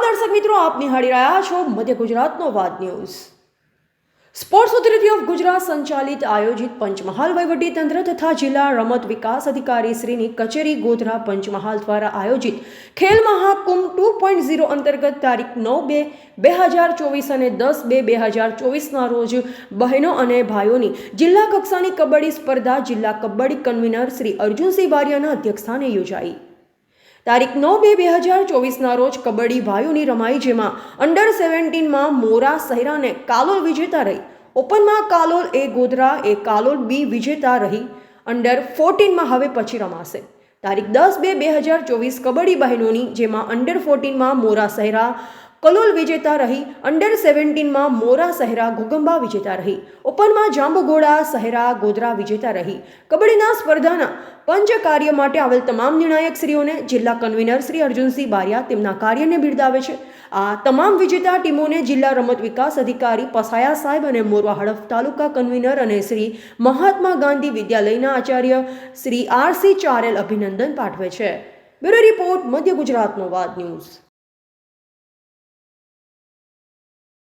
દર્શક મિત્રો, આપ નિહાળી રહ્યા છો મધ્ય ગુજરાતનો વાદ news. Sports authority of Gujarat સંચાલિત આયોજિત પંચમહાલ તંત્ર તથા જિલ્લા રમત વિકાસ અધિકારી શ્રીની કચેરી ગોધરા પંચમહાલ દ્વારા આયોજિત Khel Mahakumbh two point zero અંતર્ગત તારીખ નવ બે બે હજાર ચોવીસ અને દસ બે બે હજાર ચોવીસના રોજ બહેનો અને ભાઈઓની જિલ્લા કક્ષાની કબડ્ડી સ્પર્ધા જિલ્લા કબડ્ડી કન્વીનર શ્રી અર્જુનસિંહ બારિયાના અધ્યક્ષસ્થાને યોજાઈ. તારીખ નવ બે બે હજાર ચોવીસના રોજ કબડ્ડી ભાઈઓની રમાઈ જેમાં અંડર સેવન્ટીનમાં મોરા સહેરાને કાલોલ વિજેતા રહી. ઓપનમાં કાલોલ એ ગોધરા, એ કાલોલ બી વિજેતા રહી. અંડર ફોર્ટીનમાં હવે પછી રમાશે. તારીખ દસ બે બે હજાર ચોવીસ કબડ્ડી બહેનોની જેમાં અંડર ફોર્ટીનમાં મોરા સહેરા કલોલ વિજેતા રહી અંડર સેવન્ટીનમાં મોરા સહેરા ઘોગંબા વિજેતા રહી. ઓપનમાં જાંબુગોડા સહેરા ગોધરા વિજેતા રહી. કબડ્ડીના સ્પર્ધાના પંચ કાર્ય માટે આવેલ તમામ નિર્ણાયક શ્રીઓને જિલ્લા કન્વીનર શ્રી અર્જુનસિંહ બારિયા તેમના કાર્યને બિરદાવે છે. આ તમામ વિજેતા ટીમોને જિલ્લા રમત વિકાસ અધિકારી પસાયા સાહેબ અને મોરવા હડફ તાલુકા કન્વીનર અને શ્રી મહાત્મા ગાંધી વિદ્યાલયના આચાર્ય શ્રી આરસી ચારેલ અભિનંદન પાઠવે છે. બ્યુરો રિપોર્ટ, મધ્ય ગુજરાતનો વાદ ન્યૂઝ.